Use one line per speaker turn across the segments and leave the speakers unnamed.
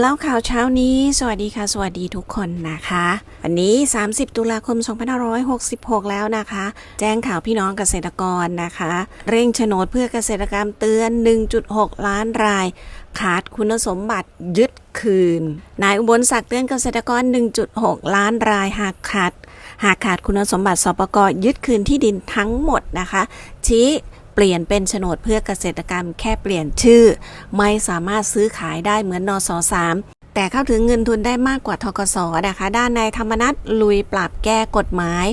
เล่าข่าวเช้านี้ สวัสดีค่ะ สวัสดีทุกคนนะคะ วันนี้ 30 ตุลาคม 2566 แล้วนะคะ แจ้งข่าวพี่น้องเกษตรกรนะคะ เร่งโฉนดเพื่อเกษตรกรรมเตือน 1.6 ล้านราย ขาดคุณสมบัติยึดคืน นายอุบลศักดิ์เตือนเกษตรกร 1.6 ล้านรายหากขาด หากขาดคุณสมบัติสปกยึดคืนที่ดินทั้งหมดนะคะ ชี้ เปลี่ยนเป็นโฉนดเพื่อเกษตรกรรมแค่เปลี่ยนชื่อ ไม่สามารถซื้อขายได้เหมือนนสสามแต่เข้าถึงเงินทุนได้มากกว่าทกสนะคะ ด้านนายธรรมนัฐลุยปรับแก้กฎหมาย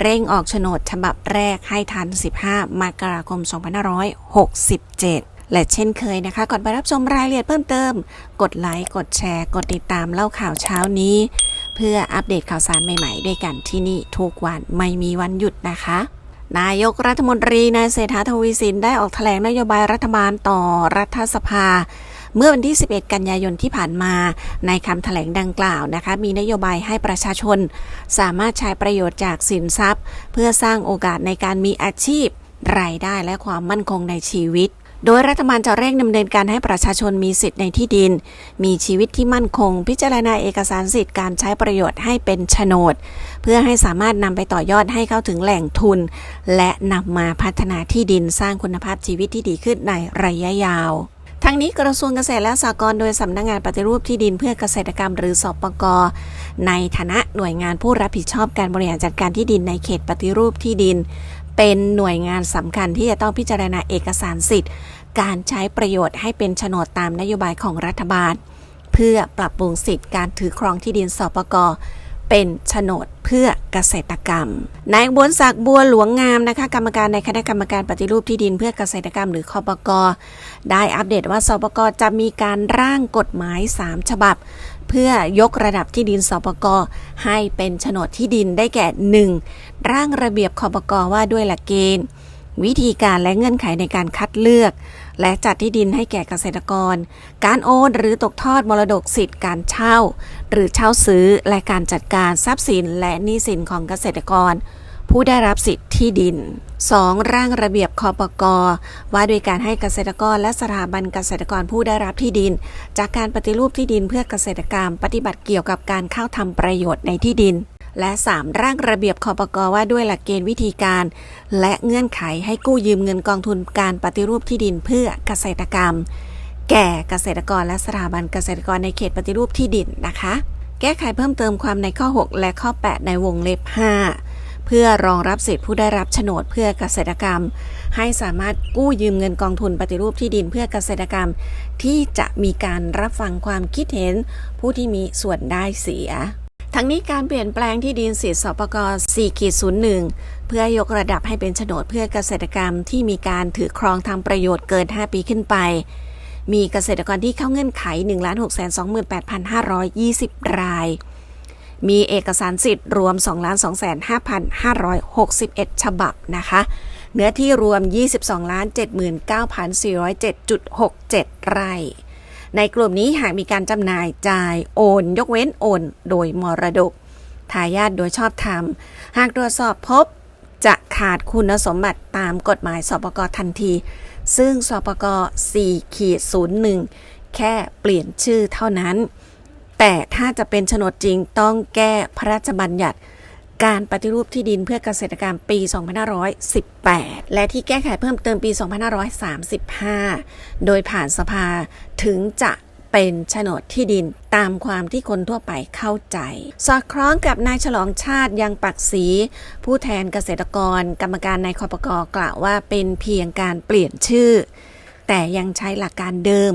เร่งออกโฉนดฉบับแรกให้ทัน 15 มกราคม 2567และเช่นเคยนะคะ ก่อนไปรับชมรายละเอียดเพิ่มเติม กดไลค์ กดแชร์ กดติดตามเล่าข่าวเช้านี้ เพื่ออัปเดตข่าวสารใหม่ๆ ด้วยกันที่นี่ทุกวันไม่มีวันหยุดนะคะ นายกรัฐมนตรีนายเศรษฐาทวีสินได้ออกแถลงนโยบายรัฐบาลต่อรัฐสภา เมื่อวันที่ 11 กันยายนที่ผ่านมา ในคำแถลงดังกล่าวนะคะ มีนโยบายให้ประชาชน สามารถใช้ประโยชน์จากสินทรัพย์ เพื่อสร้างโอกาสในการมีอาชีพ รายได้และความมั่นคงในชีวิต โดยรัฐบาลจะเร่งดำเนินการให้ประชาชนมีสิทธิ์ในที่ดิน มีชีวิตที่มั่นคง พิจารณาเอกสารสิทธิ์การใช้ประโยชน์ให้เป็นโฉนด เพื่อให้สามารถนำไปต่อยอดให้เข้าถึงแหล่งทุน และนำมาพัฒนาที่ดินสร้างคุณภาพชีวิตที่ดีขึ้นในระยะยาวทั้งนี้กระทรวงเกษตรและสหกรณ์โดยสำนักงานปฏิรูปที่ดินเพื่อเกษตรกรรมหรือสปกในฐานะหน่วยงานผู้รับผิดชอบการบริหารจัดการที่ดินในเขตปฏิรูปที่ดิน เป็นหน่วยงานสำคัญที่จะต้องพิจารณาเอกสารสิทธิ์ การใช้ประโยชน์ให้เป็นโฉนดตามนโยบายของรัฐบาล เพื่อปรับปรุงสิทธิ์การถือครองที่ดินสปกเป็นโฉนดเพื่อเกษตรกรรม นายอุบนศักดิ์บัวหลวงงามนะคะ กรรมการในคณะกรรมการปฏิรูปที่ดินเพื่อเกษตรกรรมหรือคอปกได้อัปเดตว่าสปกจะมีการร่างกฎหมาย 3 ฉบับ เพื่อยกระดับที่ดินสปกให้เป็นโฉนดที่ดินได้แก่ 1. ร่างระเบียบคอปกว่าด้วยหลักเกณฑ์ วิธีการและเงื่อนไขในการคัดเลือก และจัดที่ดินให้แก่เกษตรกร การโอนหรือตกทอดมรดกสิทธิ์การเช่า หรือเช่าซื้อและการจัดการทรัพย์สินและหนี้สินของเกษตรกร ผู้ได้รับสิทธิ์ที่ดิน 2. ร่างระเบียบคอปกว่าด้วยการให้เกษตรกรและสถาบันเกษตรกรผู้ได้รับที่ดิน จากการปฏิรูปที่ดินเพื่อเกษตรกรรม ปฏิบัติเกี่ยวกับการเข้าทำประโยชน์ในที่ดิน และ 3. ร่างระเบียบคอปกว่าด้วยหลักเกณฑ์วิธีการ และเงื่อนไขให้กู้ยืมเงินกองทุนการปฏิรูปที่ดินเพื่อเกษตรกรรม แก่เกษตรกรและสถาบันเกษตรกรในเขตปฏิรูปที่ดินนะคะ แก้ไขเพิ่มเติมความในข้อ 6 และข้อ 8 ในวงเล็บ 5 พื่อรองรับสิทธิผู้ได้รับโฉนดเพื่อเกษตรกรรม ให้สามารถกู้ยืมเงินกองทุนปฏิรูปที่ดินเพื่อเกษตรกรรม ที่จะมีการรับฟังความคิดเห็น ผู้ที่มีส่วนได้เสีย ทั้งนี้การเปลี่ยนแปลงที่ดินสิทธิสปก4.01 เพื่อยกระดับให้เป็นโฉนดเพื่อเกษตรกรรมที่มีการถือครองทำประโยชน์เกิน 5 ปีขึ้นไป มีเกษตรกรที่เข้าเงื่อนไข 1,628,520 ราย มีเอกสารสิทธิ์รวม 2,25,561 ฉบับนะคะ เนื้อที่รวม 22,79,407.67 ไร่ในกลุ่มนี้หากมีการจำหน่ายจ่ายโอน ยกเว้นโอน โดยมรดกทายาทโดยชอบธรรม หากตรวจสอบพบจะขาดคุณสมบัติตามกฎหมายสปกทันที ซึ่งสปก4ขีด01 แค่เปลี่ยนชื่อเท่านั้น แต่ถ้าจะเป็นโฉนดจริงต้องแก้พระราชบัญญัติ การปฏิรูปที่ดินเพื่อเกษตรกรรมปี 2518 และที่แก้ไขเพิ่มเติมปี 2535 โดยผ่านสภาถึงจะเป็นโฉนดที่ดินตามความที่คนทั่วไปเข้าใจ สอดคล้องกับนายฉลองชาติยังปักศรีผู้แทนเกษตรกร กรรมการในคอปกกล่าวว่าเป็นเพียงการเปลี่ยนชื่อ แต่ยังใช้หลักการเดิม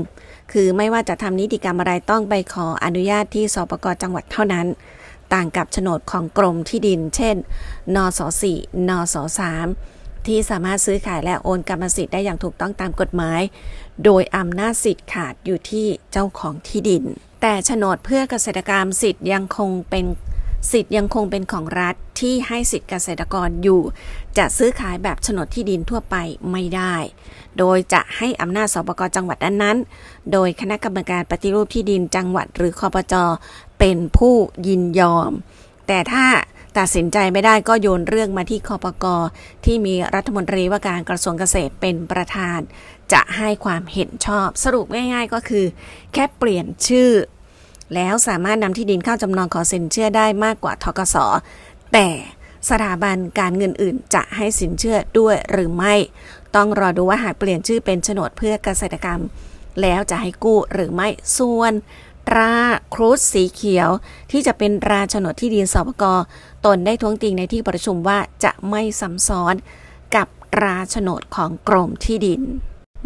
คือไม่ว่าจะทำนิติกรรมอะไรต้องไปขออนุญาตที่สปกจังหวัดเท่านั้น ต่างกับโฉนดของกรมที่ดิน เช่น นส4นส3ที่สามารถซื้อขายและโอนกรรมสิทธิ์ได้อย่างถูกต้องตามกฎหมาย โดยอำนาจสิทธิ์ขาดอยู่ที่เจ้าของที่ดิน แต่โฉนดเพื่อเกษตรกรรมสิทธิ์ยังคงเป็น สิทธิ์ยังคงเป็นของรัฐที่ให้สิทธิ์เกษตรกรอยู่ จะซื้อขายแบบโฉนดที่ดินทั่วไปไม่ได้ โดยจะให้อำนาจสปกจังหวัดนั้นๆ โดยคณะกรรมการปฏิรูปที่ดินจังหวัดหรือคอปจเป็นผู้ยินยอม แต่ถ้าตัดสินใจไม่ได้ก็โยนเรื่องมาที่คอปกที่มีรัฐมนตรีว่าการกระทรวงเกษตรเป็นประธาน จะให้ความเห็นชอบ สรุปง่าย ๆ ก็คือ แค่เปลี่ยนชื่อ แล้วสามารถนำที่ดินเข้าจำนองขอสินเชื่อได้มากกว่าทกสแต่สถาบันการเงินอื่นจะให้สินเชื่อด้วยหรือไม่ ต้องรอดูว่าหากเปลี่ยนชื่อเป็นโฉนดเพื่อเกษตรกรรม แล้วจะให้กู้หรือไม่ส่วนตราครุฑสีเขียวที่จะเป็นราโฉนดที่ดินสปกตนได้ท้วงติงในที่ประชุมว่าจะไม่ซ้ำซ้อนกับราโฉนดของกรมที่ดิน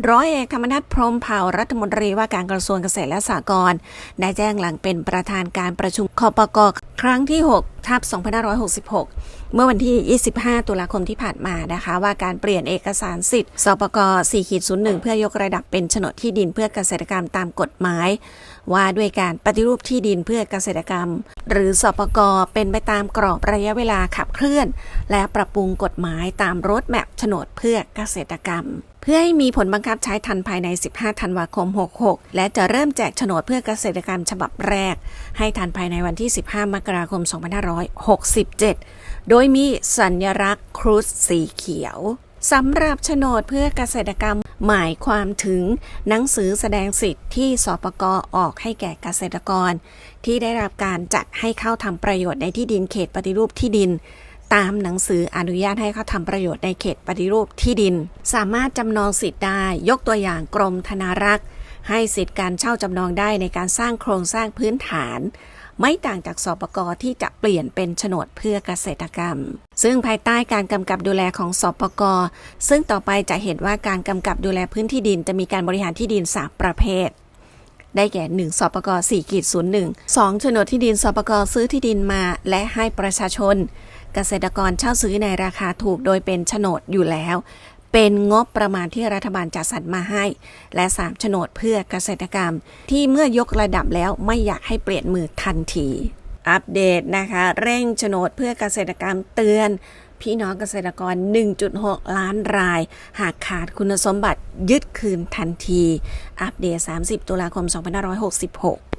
ร้อยเอกธรรมนัฐพรมเผ่ารัฐมนตรีว่าการกระทรวงเกษตรและสหกรณ์ได้แจ้งหลังเป็นประธานการประชุมคปกครั้งที่ 6 ทับ 2566 เมื่อวันที่ 25 ตุลาคมที่ผ่านมานะคะ ว่าการเปลี่ยนเอกสารสิทธิ์สปก4.01 เพื่อยกระดับเป็นโฉนดที่ดินเพื่อเกษตรกรรมตามกฎหมาย ว่าด้วยการปฏิรูปที่ดินเพื่อเกษตรกรรม หรือสปกเป็นไปตามกรอบระยะเวลาขับเคลื่อน และปรับปรุงกฎหมายตามรถแมพโฉนดเพื่อเกษตรกรรมเพื่อให้มีผลบังคับใช้ทันภายใน 15 ธันวาคม 66 และจะเริ่มแจกโฉนดเพื่อเกษตรกรรมฉบับแรก ให้ทันภายในวันที่ 15 มกราคม 2567 โดยมีสัญลักษณ์ครุฑสีเขียวสำหรับโฉนดเพื่อเกษตรกรรมหมายความถึงหนังสือแสดงสิทธิ์ที่สปกออกให้แก่เกษตรกร ที่ได้รับการจัดให้เข้าทำประโยชน์ในที่ดินเขตปฏิรูปที่ดิน ตามหนังสืออนุญาตให้เขาทำประโยชน์ในเขตปฏิรูปที่ดิน สามารถจำนองสิทธิ์ได้ยกตัวอย่างกรมธนารักษ์ ให้สิทธิ์การเช่าจำนองได้ในการสร้างโครงสร้างพื้นฐาน ไม่ต่างจากสปกที่จะเปลี่ยนเป็นโฉนดเพื่อเกษตรกรรม ซึ่งภายใต้การกำกับดูแลของสปกซึ่งต่อไปจะเห็นว่าการกำกับดูแลพื้นที่ดิน จะมีการบริหารที่ดินสามประเภทได้แก่ 1สปก4ขีด01 2โฉนดที่ดินสปกซื้อที่ดินมาและให้ประชาชน เกษตรกรเช่าซื้อในราคาถูกโดยเป็นโฉนดอยู่แล้ว เป็นงบประมาณที่รัฐบาลจัดสรรมาให้ และ3โฉนดเพื่อเกษตรกรรม ที่เมื่อยกระดับแล้วไม่อยากให้เปลี่ยนมือทันที อัปเดตนะคะ เร่งโฉนดเพื่อเกษตรกรรมเตือนพี่น้องเกษตรกร 1.6 ล้านราย หากขาดคุณสมบัติยึดคืนทันที อัปเดต 30 ตุลาคม 2566